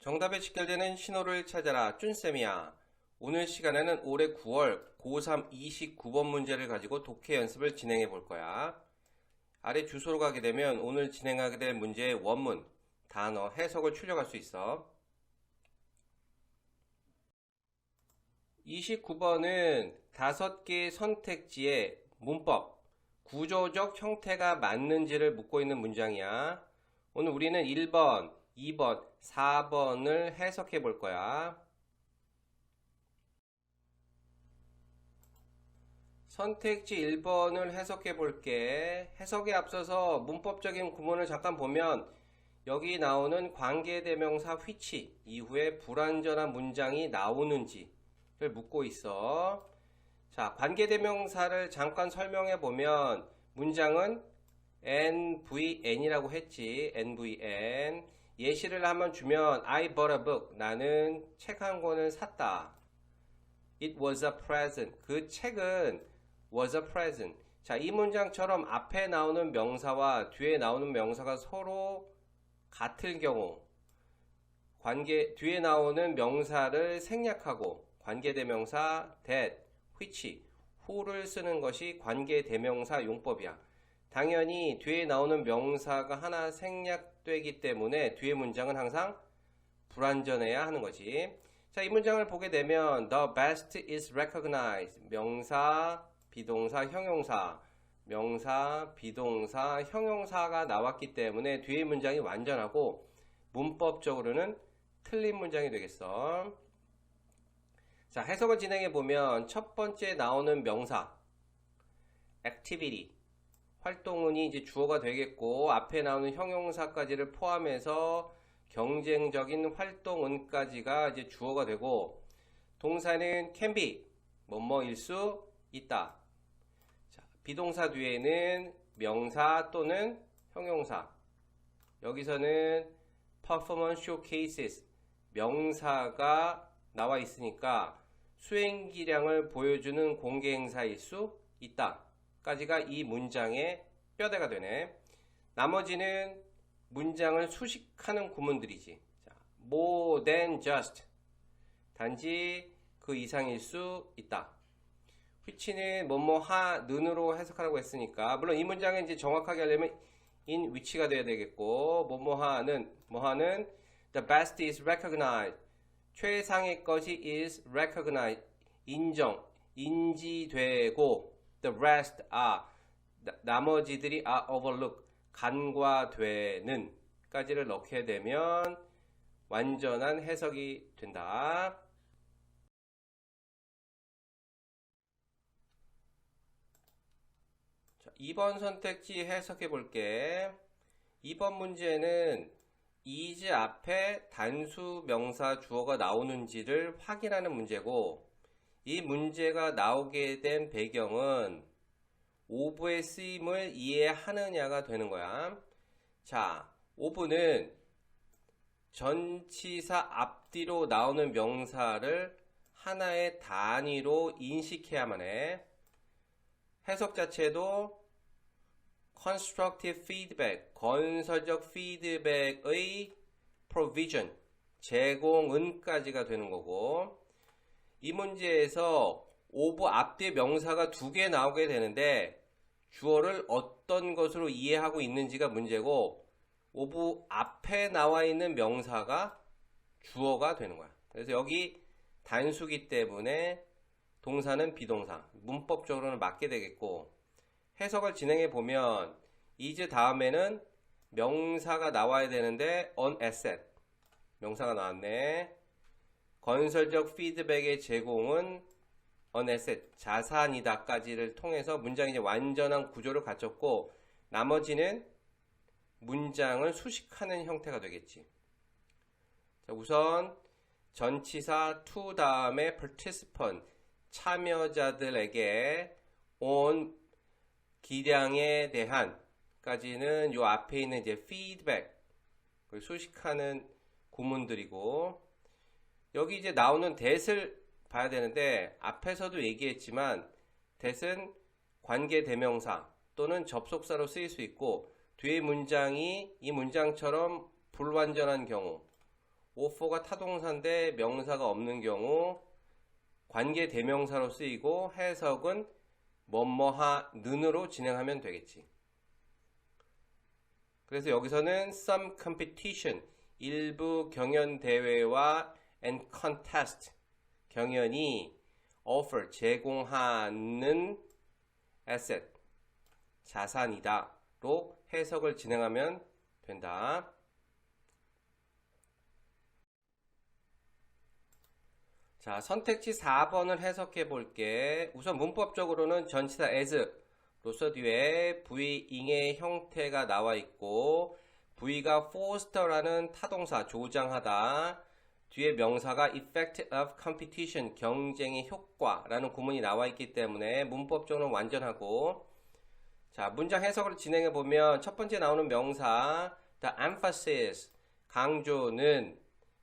정답에 직결되는 신호를 찾아라 쭌쌤이야. 오늘 시간에는 올해 9월 고3 29번 문제를 가지고 독해 연습을 진행해 볼 거야. 아래 주소로 가게 되면 오늘 진행하게 될 문제의 원문, 단어, 해석을 출력할 수 있어. 29번은 다섯 개의 선택지의 문법, 구조적 형태가 맞는지를 묻고 있는 문장이야. 오늘 우리는 1번, 2번, 4번을 해석해 볼 거야. 선택지 1번을 해석해 볼게. 해석에 앞서서 문법적인 구문을 잠깐 보면 여기 나오는 관계대명사 which 이후에 불완전한 문장이 나오는지를 묻고 있어. 자, 관계대명사를 잠깐 설명해 보면 문장은 NVN이라고 했지. NVN. 예시를 한번 주면 I bought a book. 나는 책 한 권을 샀다. It was a present. 그 책은 was a present. 자, 이 문장처럼 앞에 나오는 명사와 뒤에 나오는 명사가 서로 같을 경우 관계 뒤에 나오는 명사를 생략하고 관계대명사 that, which, who를 쓰는 것이 관계대명사 용법이야. 당연히 뒤에 나오는 명사가 하나 생략 되기 때문에 뒤에 문장은 항상 불완전해야 하는 거지. 자, 이 문장을 보게 되면 the best is recognized. 명사, 비동사, 형용사. 명사, 비동사, 형용사가 나왔기 때문에 뒤에 문장이 완전하고 문법적으로는 틀린 문장이 되겠어. 자, 해석을 진행해 보면 첫 번째 나오는 명사 activity 활동은이 이제 주어가 되겠고 앞에 나오는 형용사까지를 포함해서 경쟁적인 활동은까지가 이제 주어가 되고 동사는 can be 뭐뭐일 수 있다. 자, 비동사 뒤에는 명사 또는 형용사. 여기서는 performance showcases 명사가 나와 있으니까 수행 기량을 보여주는 공개 행사일 수 있다. 까지가 이 문장의 뼈대가 되네. 나머지는 문장을 수식하는 구문들이지. 자, more than just. 단지 그 이상일 수 있다. which는 뭐뭐 하 는으로 해석하라고 했으니까 물론 이 문장은 이제 정확하게 하려면 in which가 돼야 되겠고 뭐뭐 하는 뭐 하는 the best is recognized 최상의 것이 is recognized 인정 인지되고 the rest are 나, 나머지들이 are overlooked 간과되는 까지를 넣게 되면 완전한 해석이 된다. 자, 2번 선택지 해석해 볼게. 2번 문제는 is 앞에 단수 명사 주어가 나오는지를 확인하는 문제고 이 문제가 나오게 된 배경은 오브의 쓰임을 이해하느냐가 되는 거야. 자, 오브는 전치사 앞뒤로 나오는 명사를 하나의 단위로 인식해야만 해. 해석 자체도 constructive feedback, 건설적 피드백의 provision, 제공은까지가 되는 거고, 이 문제에서 오브 앞뒤 명사가 두 개 나오게 되는데, 주어를 어떤 것으로 이해하고 있는지가 문제고, 오브 앞에 나와 있는 명사가 주어가 되는 거야. 그래서 여기 단수기 때문에 동사는 비동사, 문법적으로는 맞게 되겠고, 해석을 진행해 보면, is 다음에는 명사가 나와야 되는데, on asset. 명사가 나왔네. 건설적 피드백의 제공은 asset, 자산이다까지를 통해서 문장이 이제 완전한 구조를 갖췄고, 나머지는 문장을 수식하는 형태가 되겠지. 자, 우선 전치사 to 다음에 participant, 참여자들에게 온 기량에 대한 까지는 요 앞에 있는 이제 feedback, 수식하는 구문들이고, 여기 이제 나오는 that을 봐야 되는데, 앞에서도 얘기했지만, that은 관계 대명사 또는 접속사로 쓰일 수 있고, 뒤에 문장이 이 문장처럼 불완전한 경우, offer가 타동사인데 명사가 없는 경우 관계 대명사로 쓰이고 해석은 뭐뭐하 는으로 진행하면 되겠지. 그래서 여기서는 some competition 일부 경연 대회와 and contest 경연이 offer 제공하는 asset 자산이다로 해석을 진행하면 된다. 자, 선택지 4번을 해석해 볼게. 우선 문법적으로는 전치사 as 로서 뒤에 부의잉의 형태가 나와 있고 부의가 foster라는 타동사 조장하다 뒤에 명사가 effect of competition 경쟁의 효과라는 구문이 나와 있기 때문에 문법적으로는 완전하고 자 문장 해석을 진행해 보면 첫 번째 나오는 명사 the emphasis 강조는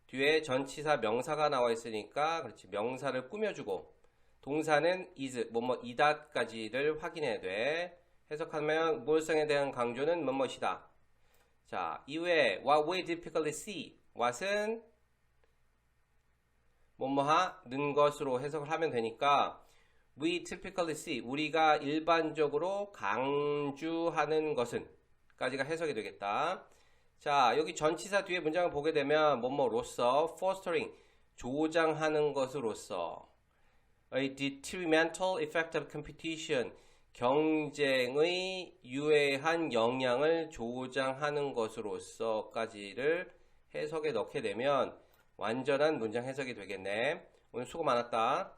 뒤에 전치사 명사가 나와 있으니까 그렇지 명사를 꾸며주고 동사는 is 뭐뭐 이다까지를 확인해야 돼. 해석하면 무엇성에 대한 강조는 뭐뭐이다. 자 이외에 what we typically see what은 뭐뭐하는 것으로 해석을 하면 되니까 we typically see 우리가 일반적으로 강조하는 것은 까지가 해석이 되겠다. 자, 여기 전치사 뒤에 문장을 보게 되면 뭐뭐로서 fostering 조장하는 것으로서 a detrimental effect of competition 경쟁의 유해한 영향을 조장하는 것으로서까지를 해석에 넣게 되면 완전한 문장 해석이 되겠네. 오늘 수고 많았다.